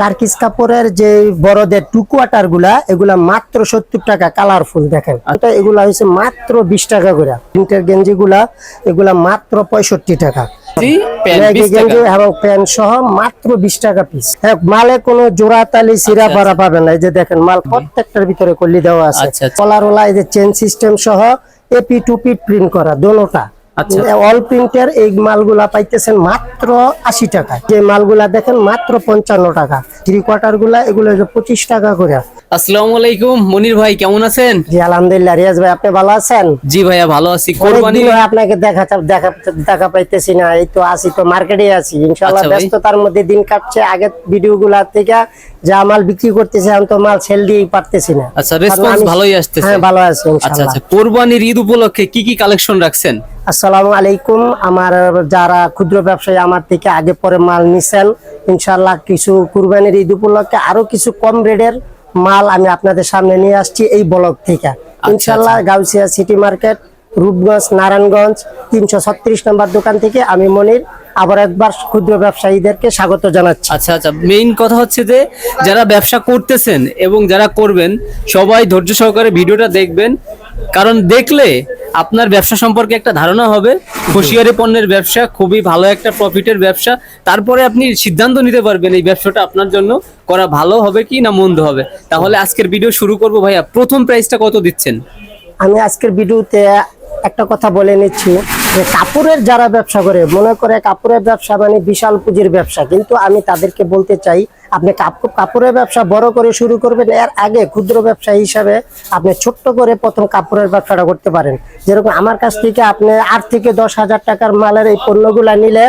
Turkish কাপড়ের যে বড়দের টু কোয়ার্টারগুলা এগুলা মাত্র সত্তর টাকা কালারফুল দেখেন। এগুলা হচ্ছে মাত্র বিশ টাকা করে। প্রিন্টের গেঞ্জি গুলা এগুলা মাত্র পঁয়ষট্টি টাকা। প্যান্ট লেগি 20 টাকা। গেঞ্জি এবং প্যান্ট সহ মাত্র বিশ টাকা পিস হ্যাঁ মালে কোনো জোড়া তালি সিরা আচ্ছা, ভরা পাবেন না। এই যে দেখেন মাল প্রত্যেকটার ভিতরে কলি দেওয়া আছে। আচ্ছা, আচ্ছা। কলার ওলা এই যে চেন সিস্টেম সহ এপি টুপি প্রিন্ট করা দোনোটা। আচ্ছা। অল প্রিন্টের এই মালগুলা পাইতেছেন মাত্র আশি টাকা। যে মালগুলা দেখেন মাত্র পঞ্চান্ন টাকা। থ্রি কোয়ার্টারগুলা এগুলো পঁচিশ টাকা করে। আসসালামু আলাইকুম। মনির ভাই কেমন আছেন? জি আলহামদুলিল্লাহ। রিয়াজ ভাই আপনি ভালো আছেন? জি ভাইয়া ভালো আছি। কোরবানি আপনাকে দেখা দেখা দেখা পাইতেছি না। এই তো আসি তো মার্কেটে আছি। ইনশাল্লাহ আচ্ছা ব্যস্ততার মধ্যে দিন কাটছে। আগের ভিডিও গুলা থেকে যা মাল বিক্রি করতেছে আমি তো মাল সেল দিয়েই পারতেছি না। আচ্ছা রেসপন্স ভালোই আসতেছে। হ্যাঁ ভালো আছে আচ্ছা আচ্ছা। কোরবানির ঈদ উপলক্ষে কি কি কালেকশন রাখছেন? আসসালামু আলাইকুম। আমার যারা ক্ষুদ্র ব্যবসায়ী আমার থেকে আগে পরে মাল নিছেন ইনশাল্লাহ কিছু কুরবানির ঈদ উপলক্ষে আরও কিছু কম রেটের মাল আমি আপনাদের সামনে নিয়ে আসছি এই ব্লক থেকে। ইনশাল্লাহ গাউসিয়া সিটি মার্কেট রূপগঞ্জ নারায়ণগঞ্জ তিনশো ছত্রিশ নম্বর দোকান থেকে আমি মনির আবার একবার ক্ষুদ্র ব্যবসায়ীদেরকে স্বাগত জানাচ্ছি। আচ্ছা আচ্ছা। মেইন কথা হচ্ছে যে যারা ব্যবসা করতেছেন এবং যারা করবেন সবাই ধৈর্য সহকারে ভিডিওটা দেখবেন। কারণ দেখলে আপনার ব্যবসা সম্পর্কে একটা ধারণা হবে। হুঁশিয়ারি পণ্যের ব্যবসা, খুবই ভালো একটা প্রফিটের ব্যবসা। তারপরে আপনি সিদ্ধান্ত নিতে পারবেন এই ব্যবসাটা আপনার জন্য করা ভালো হবে কি না মন্দ হবে। তাহলে আজকের ভিডিও শুরু করব ভাইয়া। প্রথম প্রাইসটা কত দিচ্ছেন? আমি আজকের ভিডিওতে একটা কথা বলে নিচ্ছি। যে কাপড়ের যারা ব্যবসা করে, মনে করে কাপড়ের ব্যবসা মানে বিশাল পুঁজির ব্যবসা। কিন্তু আমি তাদেরকে বলতে চাই, আপনি কাপড় কাপড়ের ব্যবসা বড় করে শুরু করবেন, এর আগে ক্ষুদ্র ব্যবসা হিসাবে আপনি ছোট্ট করে প্রথম কাপড়ের ব্যবসাটা করতে পারেন। যেরকম আমার কাছ থেকে আপনি আট থেকে দশ হাজার টাকার মালের এই পণ্যগুলা নিলে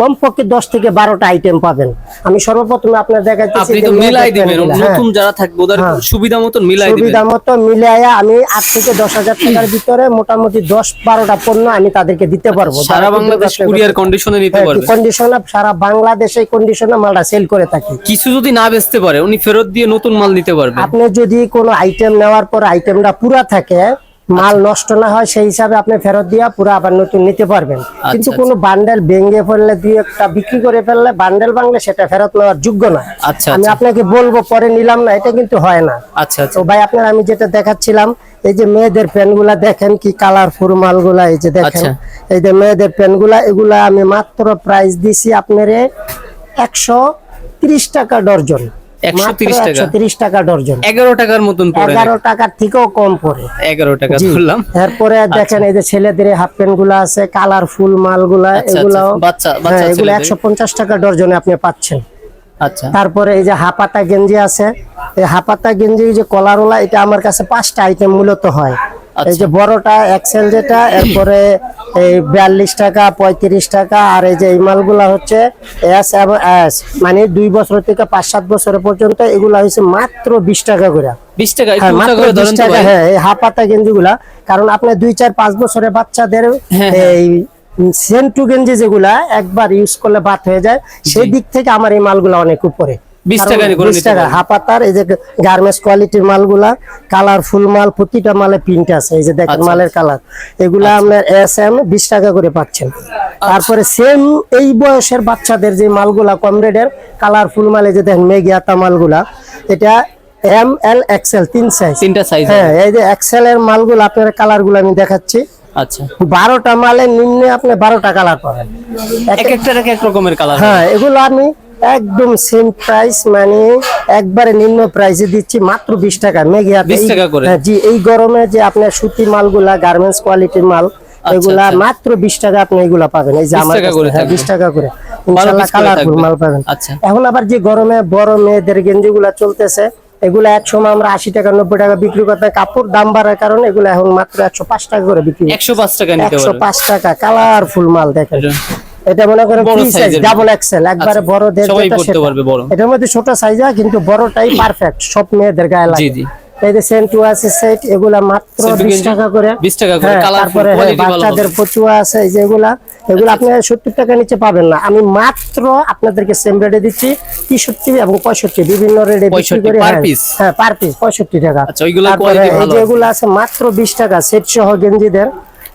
কমপক্ষে দশ থেকে বারোটা আইটেম পাবেন। আমি সর্বপ্রথমে আপনার দেখাচ্ছি হ্যাঁ। নতুন যারা থাকবে ওদের হ্যাঁ। সুবিধা মতন মিলাই সুবিধা মতো মিলাইয়া আমি আট থেকে দশ হাজার টাকার ভিতরে মোটামুটি দশ বারোটা পণ্য আমি তাদেরকে দিতে পারব। সারা বাংলাদেশ কুরিয়ার কন্ডিশনে নিতে পারবে। কন্ডিশনে সারা বাংলাদেশে কন্ডিশনে মালটা সেল করে থাকি। কিছু যদি না বেচতে পারে উনি ফেরত দিয়ে নতুন মাল নিতে পারবে। আপনি যদি কোনো আইটেম নেওয়ার পর আইটেমটা পুরা থাকে মাল আচ্ছা। নষ্ট না হয় সেই হিসাবে আপনি ফেরত দিয়া পুরো আবার নতুন নিতে পারবেন। কিন্তু আচ্ছা। কোনো বান্ডেল ভেঙে ফেললে দুই একটা বিক্রি করে ফেললে বান্ডেল ভাঙলে সেটা ফেরত নেওয়ার যোগ্য না। আচ্ছা আমি আচ্ছা। আপনাকে বলব পরে নিলাম না এটা কিন্তু হয় না। আচ্ছা আচ্ছা। তো ভাই আপনার আমি যেটা দেখাচ্ছিলাম এই যে মেয়েদের প্যান্টগুলা দেখেন কি কালারফুল মালগুলা এই যে দেখেন। আচ্ছা। এই যে মেয়েদের প্যান্টগুলা এগুলা আমি মাত্র প্রাইস দিছি আপনারে একশো তিরিশ টাকা ডর্জন। 130 টাকা? একশো তিরিশ টাকা ডর্জন। এগারো টাকার মতন এগারো টাকার থেকেও কম পড়ে। এগারো টাকা ধরলাম এরপরে দেখেন এই যে ছেলেদের হাফ প্যান্টগুলা আছে কালারফুল মালগুলা আচ্ছা, এগুলো আচ্ছা। বাচ্চা- হ্যাঁ, এগুলো একশো পঞ্চাশ টাকা ডর্জনে আপনি পাচ্ছেন। আচ্ছা। তারপরে এই যে হাপাতা গেঞ্জি আছে এই হাপাতা গেঞ্জি যে কলারওয়ালা এটা আমার কাছে পাঁচটা আইটেম মূলত হয়। এই যে বড়টা এক্সেল যেটা এরপরে এই বিয়াল্লিশ টাকা পঁয়ত্রিশ টাকা আর এই যে এই মালগুলা হচ্ছে এস এবং এস মানে দুই বছর থেকে পাঁচ সাত বছর পর্যন্ত এগুলা হচ্ছে মাত্র বিশ টাকা করে। বিশ টাকা হ্যাঁ বিশ টাকা হ্যাঁ এই হাপাতা গেঞ্জি গুলা কারণ আপনার দুই চার পাঁচ বছরের বাচ্চাদের হ্যাঁ, এই সেন্টু গেঞ্জি যেগুলা একবার ইউজ করলে বাদ হয়ে যায় সেই দিক থেকে আমার এই মালগুলা অনেক উপরে। 20 কারণ টাকা করে 20 নিতে টাকা পারবেন। হাপাতার এই যে গার্মেন্টস কোয়ালিটির মালগুলা কালারফুল মাল প্রতিটা মালে প্রিন্ট আছে এই যে দেখেন আচ্ছা, মালের কালার এগুলা আপনার এস এম বিশ টাকা করে পাচ্ছেন। তারপরে সেম এই বয়সের বাচ্চাদের যে মালগুলা কম রেটের কালারফুল মালে যে দেখেন মেগিয়াতা মালগুলা এটা এম এল এক্সেল তিন সাইজ তিনটা সাইজ হ্যাঁ এই যে এক্সেল এর মালগুলো আপনার কালারগুলো আমি দেখাচ্ছি। আচ্ছা। বারোটা মালের নিম্নে আপনি বারোটা কালার পাবেন। এক- এক একটার এক এক রকমের কালার হ্যাঁ এগুলো আমি একদম সেম প্রাইস মানে একবারে নিম্ন প্রাইসে দিচ্ছি মাত্র বিশ টাকা। মেঘিয়া 20 টাকা করে? জি এই গরমে যে আপনার সুতি মালগুলা গার্মেন্টস কোয়ালিটির মাল এগুলা আচ্ছা। মাত্র বিশ টাকা আপনি এগুলা পাবেন। এই যে আমার হ্যাঁ। বিশ টাকা করে। ইনশাল্লাহ কালারফুল মাল পাবেন। আচ্ছা। এখন আবার যে গরমে বড় মেয়েদের গেঞ্জি গুলা চলতেছে এগুলা এক সময় আমরা আশি টাকা নব্বই টাকা বিক্রি করতাম কাপড় দাম বাড়ার কারণে এগুলো এখন মাত্র একশো পাঁচ টাকা করে বিক্রি একশো পাঁচ টাকা একশো পাঁচ টাকা কালারফুল মাল দেখেন। এটা মনে করেন ফ্রি সাইজ ডাবল এক্সেল একবারে আচ্ছা, বড় দের সবাই যেটা সেটা। পারবে বড়। এটার মধ্যে ছোট সাইজ আছে কিন্তু বড়টাই পারফেক্ট সব মেয়েদের গায়ে লাগে। জি জি। এই যে সেন্টু আছে সেট এগুলা মাত্র Sentu বিশ গেঞ্জি টাকা করে। 20 টাকা করে, হ্যাঁ, quality ভালো বাচ্চাদের পচুয়া আছে এই যে এগুলা। এগুলো আপনি সত্তর টাকা নিচে পাবেন না। আমি মাত্র আপনাদেরকে সেম রেটে দিচ্ছি তেষট্টি এবং পঁয়ষট্টি বিভিন্ন রেটে বিক্রি 65 করে per হ্যাঁ, হ্যাঁ পার পিস পঁয়ষট্টি টাকা। আচ্ছা, ওইগুলোর তারপরে quality এই ভালো যে আছে। এগুলো আছে মাত্র বিশ টাকা সেট সহ গেঞ্জিদের।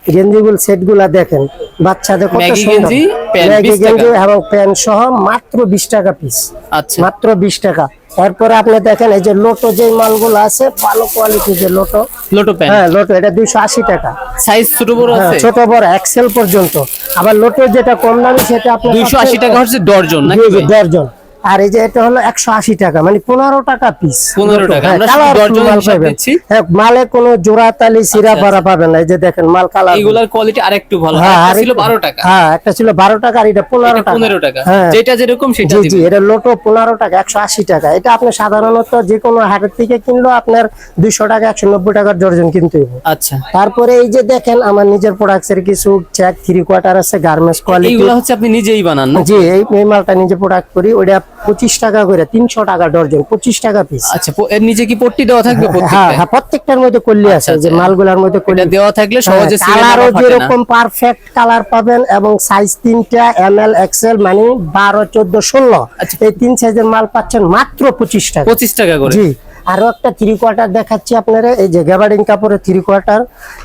গেঞ্জিগুলো সেটগুলা দেখেন বাচ্চাদের কত গেঞ্জি, ম্যাগি গেঞ্জি এবং প্যান্ট সহ মাত্র বিশ টাকা পিস আচ্ছা। মাত্র বিশ টাকা। এরপরে আপনি দেখেন এই যে লোটো যে মালগুলো আছে ভালো কোয়ালিটির যে লোটো। Lotto pant. হ্যাঁ লোটো এটা দুইশো আশি টাকা। সাইজ ছোট বড় হ্যাঁ, আছে? ছোট বড় এক্সেল পর্যন্ত। আবার লোটো যেটা কম দামি সেটা আপনি দুইশো আশি টাকা হচ্ছে ডর্জন নাকি? দর্জন আর এই যে এটা হলো একশো আশি টাকা মানে পনেরো টাকা পিস 15 টাকা। আমরা শুধু দর্জন হিসাব দিচ্ছি। হ্যাঁ মালে কোনো জোড়া তালি সিরা আচ্ছা, পারা পাবেন না এই যে দেখেন মাল কালার এইগুলার কোয়ালিটি আরেকটু ভালো। হ্যাঁ ছিল বারো টাকা। হ্যাঁ একটা ছিল বারো টাকা আর এটা পনেরো টাকা পনেরো টাকা। হ্যাঁ। যেটা যেরকম সেটা জি এটা লোটো পনেরো টাকা একশো আশি টাকা। এটা আপনি সাধারণত যে কোনো হাটের থেকে কিনলেও আপনার দুইশো টাকা একশো নব্বই টাকার ডর্জন কিনতে হবে। আচ্ছা। তারপরে এই যে দেখেন আমার নিজের প্রোডাক্টস এর কিছু চেক থ্রি কোয়ার্টার আছে গার্মেন্টস কোয়ালিটি এইগুলো হচ্ছে আপনি নিজেই বানান জি এই এই মালটা নিজে প্রোডাক্ট করি ওটা পঁচিশ টাকা করে তিনশো টাকা ডর্জন পঁচিশ টাকা পিস আচ্ছা এর নিচে কি পট্টি দেওয়া থাকবে হ্যাঁ হ্যাঁ প্রত্যেকটার মধ্যে করলে আছে যে আচ্ছা। মালগুলার মধ্যে করলে দেওয়া থাকলে সহজে কালারও যেরকম পারফেক্ট কালার পাবেন এবং সাইজ তিনটা এম এল এক্সেল মানে বারো চোদ্দ ষোলো। আচ্ছা। এই তিন সাইজের মাল পাচ্ছেন মাত্র পঁচিশ টাকা। পঁচিশ টাকা করে। জি। আরও একটা থ্রি কোয়ার্টার দেখাচ্ছি আপনারা এই যে গ্যাবার্ডিং কাপড়ের থ্রি কোয়ার্টার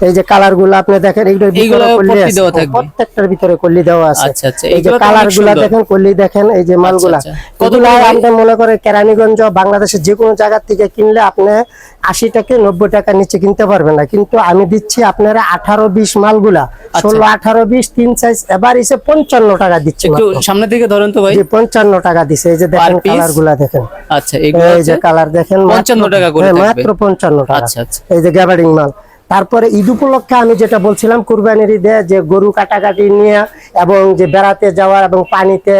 এই যে কালারগুলো আপনি দেখেন এইগুলোর ভিতরে? প্রত্যেকটার ভিতরে কল্লি দেওয়া আছে। আচ্ছা, আচ্ছা, এই যে কালারগুলা দেখেন কল্লি দেখেন এই যে মালগুলা। আচ্ছা। কত কতগুলো আপনি মনে করে কেরানীগঞ্জ বাংলাদেশের যে কোনো জায়গা থেকে কিনলে আপনি আশি টাকা নব্বই টাকার নিচে কিনতে পারবেন না। কিন্তু আমি দিচ্ছি আপনারা আঠারো বিশ মালগুলা। ষোলো আঠারো বিশ তিন সাইজ এবার এসে পঞ্চান্ন টাকা দিচ্ছে মাত্র। দিকে ধরেন তো ভাই। পঞ্চান্ন টাকা দিছে। এই যে দেখেন কালারগুলা দেখেন। আচ্ছা এই যে কালার দেখেন 55 টাকা করে হ্যাঁ। মাত্র পঞ্চান্ন টাকা আচ্ছা, আচ্ছা। এই যে গ্যাবারিং মাল তারপরে ঈদ উপলক্ষে আমি যেটা বলছিলাম কুরবানির ঈদে যে গরু কাটাকাটি নিয়ে এবং যে বেড়াতে যাওয়া এবং পানিতে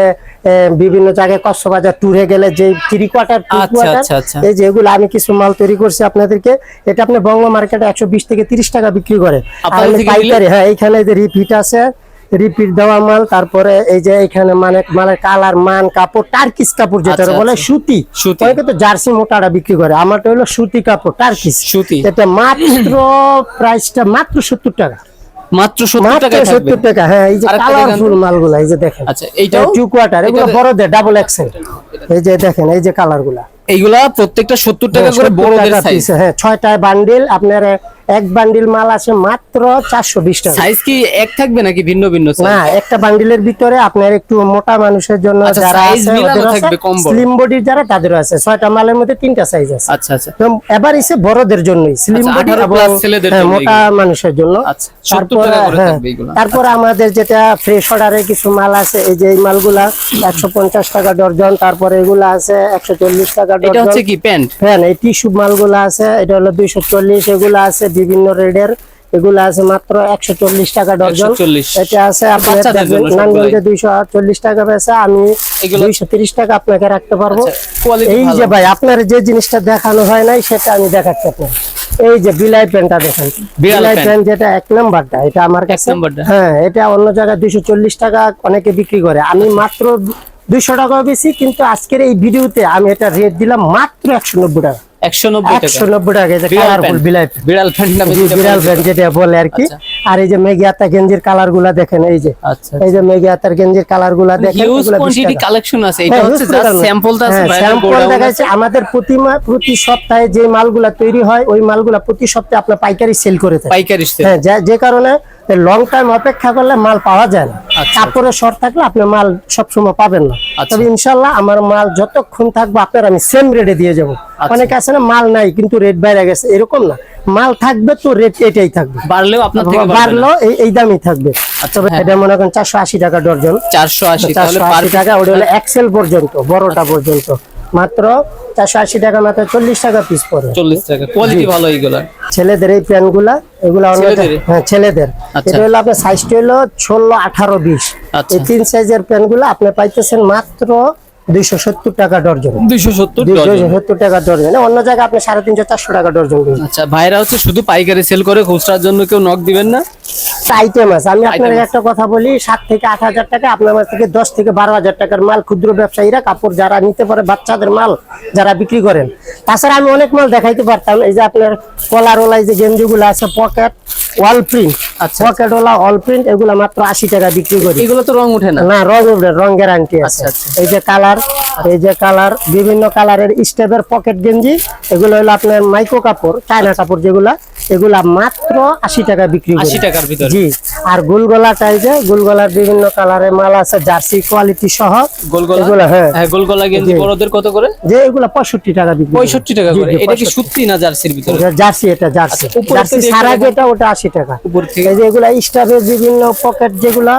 বিভিন্ন জায়গায় কক্সবাজার ট্যুরে গেলে যে থ্রি কোয়ার্টার টু আচ্ছা, কোয়ার্টার আচ্ছা, আচ্ছা। এই যে এগুলো আমি কিছু মাল তৈরি করছি আপনাদেরকে এটা আপনি বঙ্গ মার্কেটে একশো বিশ থেকে তিরিশ টাকা বিক্রি করে পাইকারি হ্যাঁ এইখানে যে রিপিট আছে রিপিট দেওয়া মাল তারপরে এই যে এখানে মানে মালের কালার মান কাপড় টার্কিস কাপড় যেটা আচ্ছা, বলে আচ্ছা। সুতি। সুতি। অনেকে তো জার্সি মোটাটা বিক্রি করে। আমারটা হলো সুতি কাপড় টার্কিস সুতি। এটা মাত্র প্রাইসটা মাত্র সত্তর টাকা। মাত্র সত্তর মাত্র টাকায় থাকবে। সত্তর টাকা। হ্যাঁ এই যে কালারফুল মালগুলা এই যে দেখেন। আচ্ছা, এইটাও? টু কোয়ার্টার এগুলো বড়দের ডাবল এক্সেল এই যে দেখেন এই যে কালারগুলা এইগুলা প্রত্যেকটা সত্তর টাকা করে 70 বড়দের সাইজ হ্যাঁ বান্ডিল আপনার এক বান্ডিল মাল আছে মাত্র চারশো বিশ টাকা। সাইজ কি এক থাকবে নাকি ভিন্ন ভিন্ন না একটা বান্ডিলের ভিতরে আপনার একটু মোটা মানুষের জন্য আচ্ছা, যারা। স্লিম বডির যারা তাদেরও আছে। ছয়টা মালের মধ্যে তিনটা সাইজ আছে। আচ্ছা আচ্ছা। এবার এসে বড়দের জন্যই স্লিম আচ্ছা, বডি এবং হ্যাঁ, জন্য মোটা মানুষের জন্য। আচ্ছা, 70 টাকা করে হ্যাঁ। তারপরে আমাদের যেটা ফ্রেশ অর্ডারে কিছু মাল আছে এই যে এই মালগুলা একশো পঞ্চাশ টাকা ডর্জন তারপরে এগুলা আছে একশো চল্লিশ টাকা এটা ডর্জন। হচ্ছে কি প্যান্ট হ্যাঁ এই টিস্যু মালগুলো আছে এটা হলো দুইশো চল্লিশ এগুলো আছে বিভিন্ন রেডের এগুলো আছে মাত্র একশো চল্লিশ টাকা ডজন। এটা আছে। নানগঞ্জে দুইশো চল্লিশ টাকা পেয়েছে আমি দুইশো তিরিশ টাকা আপনাকে রাখতে পারব। আচ্ছা, এই যে ভাই আপনার যে জিনিসটা দেখানো হয় নাই সেটা আমি দেখাচ্ছি আপনার এই যে বিলাই প্যান্টটা দেখেন। বিলাই প্যান্ট। প্যান্ট যেটা এক নাম্বারটা এটা আমার কাছে হ্যাঁ এটা অন্য জায়গায় দুইশো চল্লিশ টাকা অনেকে বিক্রি করে। আমি মাত্র দুইশো টাকা বেশি কিন্তু আজকের এই ভিডিওতে আমি এটা রেট দিলাম মাত্র একশো নব্বই টাকা। আর আচ্ছা। আর এই যে মেঘিয়াতা গেঞ্জির কালারগুলা দেখেন এই যে। এই যে মেঘিয়াতার গেঞ্জির কালারগুলা দেখেন হিউজ এগুলা 20 কোয়ান্টিটি টাকা। কালেকশন আছে। হচ্ছে huge জাস্ট product। স্যাম্পলটা আছে বাইরের sample গোডাউন দেখা যাচ্ছে আমাদের প্রতি প্রতি সপ্তাহে যে মালগুলা তৈরি হয় ওই মালগুলা প্রতি সপ্তাহে আপনার পাইকারি সেল করে থাকে পাইকারি হ্যাঁ যে কারণে লং টাইম অপেক্ষা করলে মাল পাওয়া যায় না। আচ্ছা। কাপড়ের শর্ট থাকলে আপনি মাল সবসময় পাবেন না। আচ্ছা। তবে ইনশাল্লাহ আমার মাল যতক্ষণ থাকবে আপনার আমি সেম রেটে দিয়ে যাব। আচ্ছা। অনেকে আছে না মাল নাই কিন্তু রেট বাইরে গেছে এরকম না। মাল থাকবে তো রেট এটাই থাকবে। বাড়লেও আপনার থেকে বাড়লো এই দামই থাকবে। তবে হ্যাঁ। এটা মনে করেন চারশো আশি টাকা ডর্জন চারশো আশি টাকা ওটা হলো এক্সেল পর্যন্ত বড়টা পর্যন্ত। মাত্র চারশো আশি টাকা মাত্র চল্লিশ টাকা পিস পড়ে। চল্লিশ টাকা। কোয়ালিটি ভালো এইগুলা? ছেলেদের এই প্যান্টগুলা এগুলা হ্যাঁ ছেলেদের। আচ্ছা। এটা হলো আপনার সাইজটা হলো ষোলো আঠারো বিশ। আচ্ছা। এই তিন সাইজের প্যান্টগুলা আপনি পাইতেছেন মাত্র দুইশো সত্তর টাকা ডর্জন। দুইশো সত্তর সত্তর টাকা ডর্জন। অন্য জায়গায় আপনি সাড়ে তিনশো চারশো টাকা ডর্জন আচ্ছা ভাইরা হচ্ছে শুধু পাইকারি সেল করে খুচরার জন্য কেউ নক দিবেন না? আইটেম আছে। আমি আপনাকে একটা কথা বলি সাত থেকে আট হাজার টাকা আপনার কাছ থেকে দশ থেকে বারো হাজার টাকার মাল ক্ষুদ্র ব্যবসায়ীরা কাপড় যারা নিতে পারে বাচ্চাদের মাল যারা বিক্রি করেন। তাছাড়া আমি অনেক মাল দেখাইতে পারতাম এই যে আপনার কলার ওলাই যে গেঞ্জিগুলো আছে পকেট ওয়াল প্রিন্ট আচ্ছা। পকেট ওলা অল প্রিন্ট এগুলো মাত্র আশি টাকা বিক্রি করি এগুলো তো রং ওঠে না না রং ওঠে রং গ্যারান্টি আছে আচ্ছা, আচ্ছা। এই যে কালার এই যে কালার বিভিন্ন কালারের স্টেপের পকেট গেঞ্জি এগুলো হলো আপনার মাইক্রো কাপড় চায়না কাপড় যেগুলা এগুলা মাত্র আশি টাকা বিক্রি করি। আশি টাকার ভিতরে। জি আর গোলগলা টাইপে গোলগলার বিভিন্ন কালারের মাল আছে জার্সি কোয়ালিটি সহ। গোলগলা? এগুলা হ্যাঁ। হ্যাঁ গোলগলা গেঞ্জি। বড়দের কত করে? যে এগুলা পঁয়ষট্টি টাকা বিক্রি পঁয়ষট্টি টাকা করে। এটা কি 65 সত্যি না জার্সির ভিতরে? জার্সি এটা জার্সি। আচ্ছা, জার্সি সারা যেটা ওটা আশি টাকা। উপর থেকে? এই যে এগুলা স্টাফের বিভিন্ন পকেট যেগুলা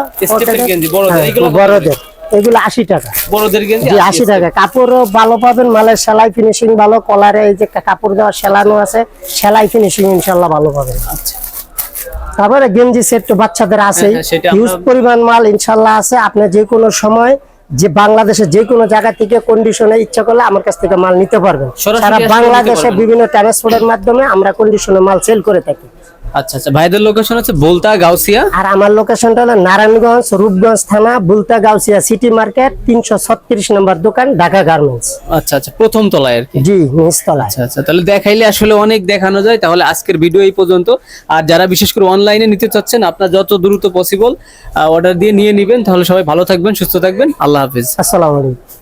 গেঞ্জি, বড়দের, হ্যাঁ, বড়দের। এগুলো আশি টাকা। বড়দের গেঞ্জি আশি টাকা। কাপড়ও ভালো পাবেন মালের সেলাই ফিনিশিং ভালো কলারে এই যে কাপড় দেওয়া সেলানো আছে সেলাই ফিনিশিং ইনশাল্লাহ ভালো পাবেন। আচ্ছা। তারপরে গেঞ্জি সেট তো বাচ্চাদের আছে হ্যাঁ, হিউজ পরিমাণ মাল ইনশাল্লাহ আছে। আপনি যে কোনো সময় যে বাংলাদেশে যে কোনো জায়গা থেকে কন্ডিশনে ইচ্ছা করলে আমার কাছ থেকে মাল নিতে পারবেন। সারা বাংলাদেশে বিভিন্ন ট্রান্সপোর্টের মাধ্যমে আমরা কন্ডিশনে মাল সেল করে থাকি। আচ্ছা আচ্ছা। ভাইদের লোকেশন হচ্ছে বলতা গাউসিয়া। আর আমার লোকেশনটা হলো নারায়ণগঞ্জ রূপগঞ্জ থানা বুলতা গাউসিয়া সিটি মার্কেট তিনশো ছত্রিশ নম্বর দোকান ঢাকা গার্মেন্টস আচ্ছা আচ্ছা। প্রথম তলায় আর কি। জি নিচতলায় আচ্ছা আচ্ছা। তাহলে দেখাইলে আসলে অনেক দেখানো যায়। তাহলে আজকের ভিডিও এই পর্যন্ত। আর যারা বিশেষ করে অনলাইনে নিতে চাচ্ছেন আপনার যত দ্রুত পসিবল অর্ডার দিয়ে নিয়ে নেবেন। তাহলে সবাই ভালো থাকবেন সুস্থ থাকবেন। আল্লাহ হাফিজ। আসসালামু আলাইকুম।